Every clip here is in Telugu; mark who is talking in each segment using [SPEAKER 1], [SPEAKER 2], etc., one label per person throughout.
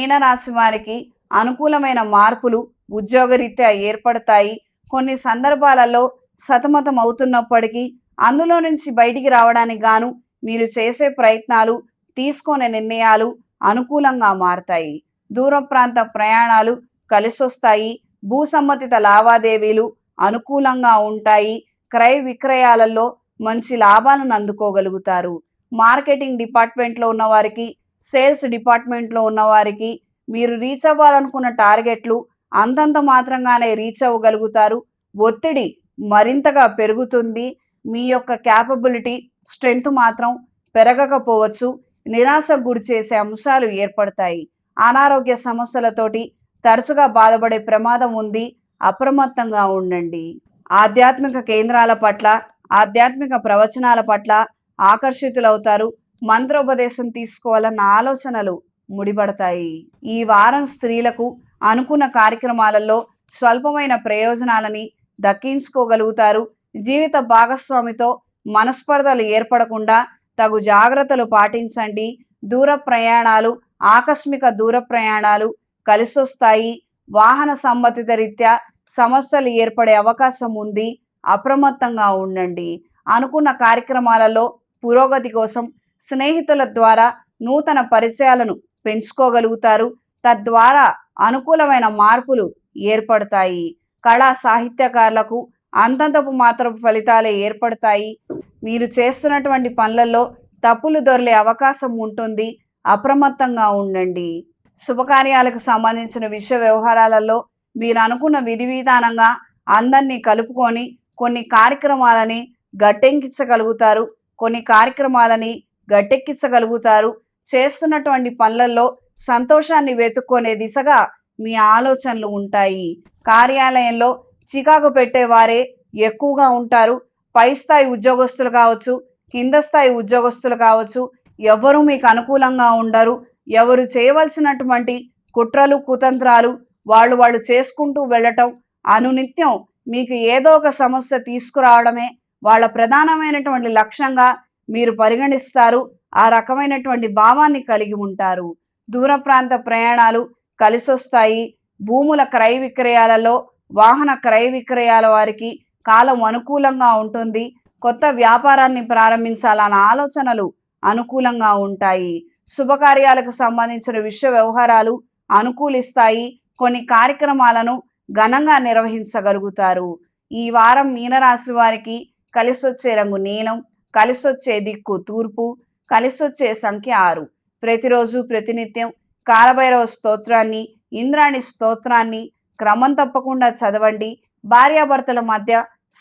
[SPEAKER 1] మీనరాశి వారికి అనుకూలమైన మార్పులు ఉద్యోగరీత్యా ఏర్పడతాయి. కొన్ని సందర్భాలలో సతమతం అవుతున్నప్పటికీ అందులో నుంచి బయటికి రావడానికి గాను మీరు చేసే ప్రయత్నాలు తీసుకునే నిర్ణయాలు అనుకూలంగా మారతాయి. దూర ప్రాంత ప్రయాణాలు కలిసొస్తాయి. భూసమ్మతిత లావాదేవీలు అనుకూలంగా ఉంటాయి. క్రయ విక్రయాలలో మంచి లాభాలను అందుకోగలుగుతారు. మార్కెటింగ్ డిపార్ట్మెంట్లో ఉన్నవారికి సేల్స్ డిపార్ట్మెంట్లో ఉన్నవారికి మీరు రీచ్ అవ్వాలనుకున్న టార్గెట్లు అంతంత మాత్రంగానే రీచ్ అవ్వగలుగుతారు. ఒత్తిడి మరింతగా పెరుగుతుంది. మీ యొక్క క్యాపబిలిటీ స్ట్రెంగ్త్ మాత్రం పెరగకపోవచ్చు. నిరాశకు గురి చేసే అంశాలు ఏర్పడతాయి. అనారోగ్య సమస్యలతోటి తరచుగా బాధపడే ప్రమాదం ఉంది. అప్రమత్తంగా ఉండండి. ఆధ్యాత్మిక కేంద్రాల పట్ల ఆధ్యాత్మిక ప్రవచనాల పట్ల ఆకర్షితులవుతారు. మంత్రోపదేశం తీసుకోవాలన్న ఆలోచనలు ముడిపడతాయి. ఈ వారం స్త్రీలకు అనుకున్న కార్యక్రమాలలో స్వల్పమైన ప్రయోజనాలని దక్కించుకోగలుగుతారు. జీవిత భాగస్వామితో మనస్పర్ధలు ఏర్పడకుండా తగు జాగ్రత్తలు పాటించండి. దూర ప్రయాణాలు ఆకస్మిక దూర ప్రయాణాలు కలిసొస్తాయి. వాహన సంబంధిత రీత్యా సమస్యలు ఏర్పడే అవకాశం ఉంది. అప్రమత్తంగా ఉండండి. అనుకున్న కార్యక్రమాలలో పురోగతి కోసం స్నేహితుల ద్వారా నూతన పరిచయాలను పెంచుకోగలుగుతారు. తద్వారా అనుకూలమైన మార్పులు ఏర్పడతాయి. కళా సాహిత్యకారులకు అంతంతపు మాత్రపు ఫలితాలే ఏర్పడతాయి. మీరు చేస్తున్నటువంటి పనులలో తప్పులు దొరలే అవకాశం ఉంటుంది. అప్రమత్తంగా ఉండండి. శుభకార్యాలకు సంబంధించిన విషయ వ్యవహారాలలో మీరు అనుకున్న విధి విధానంగా అందరినీ కలుపుకొని కొన్ని కార్యక్రమాలని గట్టెంకించగలుగుతారు. కొన్ని కార్యక్రమాలని గట్టెక్కించగలుగుతారు. చేస్తున్నటువంటి పనులలో సంతోషాన్ని వెతుక్కునే దిశగా మీ ఆలోచనలు ఉంటాయి. కార్యాలయంలో చికాకు పెట్టేవారే ఎక్కువగా ఉంటారు. పై స్థాయి ఉద్యోగస్తులు కావచ్చు కింద స్థాయి ఉద్యోగస్తులు కావచ్చు ఎవరు మీకు అనుకూలంగా ఉండరు. ఎవరు చేయవలసినటువంటి కుట్రలు కుతంత్రాలు వాళ్ళు వాళ్ళు చేసుకుంటూ వెళ్ళటం అనునిత్యం మీకు ఏదో ఒక సమస్య తీసుకురావడమే వాళ్ళ ప్రధానమైనటువంటి లక్ష్యంగా మీరు పరిగణిస్తారు. ఆ రకమైనటువంటి భావాన్ని కలిగి ఉంటారు. దూర ప్రాంత ప్రయాణాలు కలిసొస్తాయి. భూముల క్రయ విక్రయాలలో వాహన క్రయ విక్రయాల వారికి కాలం అనుకూలంగా ఉంటుంది. కొత్త వ్యాపారాన్ని ప్రారంభించాలన్న ఆలోచనలు అనుకూలంగా ఉంటాయి. శుభకార్యాలకు సంబంధించిన విశ్వ వ్యవహారాలు అనుకూలిస్తాయి. కొన్ని కార్యక్రమాలను ఘనంగా నిర్వహించగలుగుతారు. ఈ వారం మీనరాశి వారికి కలిసొచ్చే రంగు నీలం కలిసొచ్చే దిక్కు తూర్పు కలిసొచ్చే సంఖ్య ఆరు. ప్రతిరోజు ప్రతినిత్యం కాలభైరవ స్తోత్రాన్ని ఇంద్రాణి స్తోత్రాన్ని క్రమం తప్పకుండా చదవండి. భార్యాభర్తల మధ్య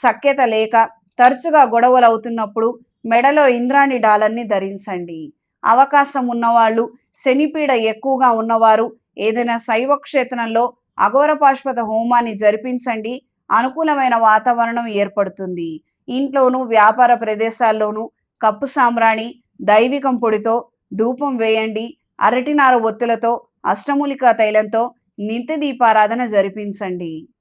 [SPEAKER 1] సఖ్యత లేక తరచుగా గొడవలు అవుతున్నప్పుడు మెడలో ఇంద్రాణి డాలర్ని ధరించండి. అవకాశం ఉన్నవాళ్ళు శనిపీడ ఎక్కువగా ఉన్నవారు ఏదైనా శైవ క్షేత్రంలో అఘోర పాశ్వత హోమాన్ని జరిపించండి. అనుకూలమైన వాతావరణం ఏర్పడుతుంది. ఇంట్లోనూ వ్యాపార ప్రదేశాల్లోనూ కప్పు సాంబ్రాణి దైవికం పొడితో ధూపం వేయండి అరటినార ఒత్తులతో అష్టమూలికా తైలంతో నిత్య దీపారాధన జరిపించండి.